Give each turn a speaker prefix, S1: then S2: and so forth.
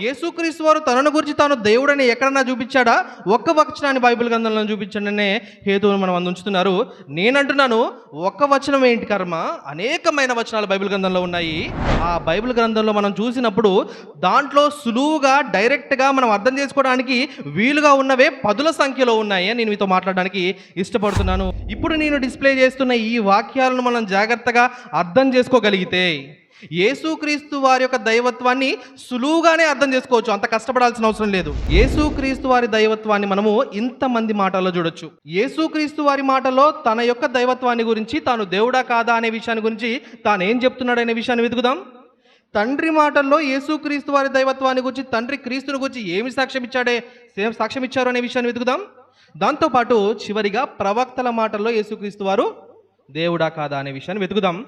S1: యేసుక్రీస్తు వారు తనను గురించి తాను దేవుడని ఎక్కడన్నా చూపించాడా? ఒక్క వచనాన్ని బైబిల్ గ్రంథంలో చూపించడనే హేతువును మనం అందించుతున్నారు నేనంటున్నాను ఒక్క వచనం ఏంటి కర్మ? అనేకమైన వచనాలు బైబిల్ గ్రంథంలో ఉన్నాయి. ఆ బైబిల్ గ్రంథంలో మనం చూసినప్పుడు దాంట్లో సులువుగా డైరెక్ట్గా మనం అర్థం చేసుకోవడానికి వీలుగా ఉన్నవే పదుల సంఖ్యలో ఉన్నాయి అని నేను మీతో మాట్లాడడానికి ఇష్టపడుతున్నాను. ఇప్పుడు నేను డిస్ప్లే చేస్తున్న ఈ వాక్యాలను మనం జాగ్రత్తగా అర్థం చేసుకోగలిగితే యేసుక్రీస్తు వారి యొక్క దైవత్వాన్ని సులువుగానే అర్థం చేసుకోవచ్చు. అంత కష్టపడాల్సిన అవసరం లేదు. యేసుక్రీస్తు వారి దైవత్వాన్ని మనము ఇంతమంది మాటల్లో చూడొచ్చు. యేసుక్రీస్తు వారి మాటలో తన యొక్క దైవత్వాన్ని గురించి తాను దేవుడా కాదా అనే విషయాన్ని గురించి తాను ఏం చెప్తున్నాడు అనే విషయాన్ని వెతుకుదాం. తండ్రి మాటల్లో యేసుక్రీస్తు వారి దైవత్వాన్ని గురించి తండ్రి క్రీస్తుని గురించి ఏమి సాక్ష్యం ఇచ్చాడే సాక్ష్యం ఇచ్చారు అనే విషయాన్ని వెతుకుదాం. దాంతోపాటు చివరిగా ప్రవక్తల మాటల్లో యేసుక్రీస్తు వారు దేవుడా కాదా అనే విషయాన్ని వెతుకుదాం.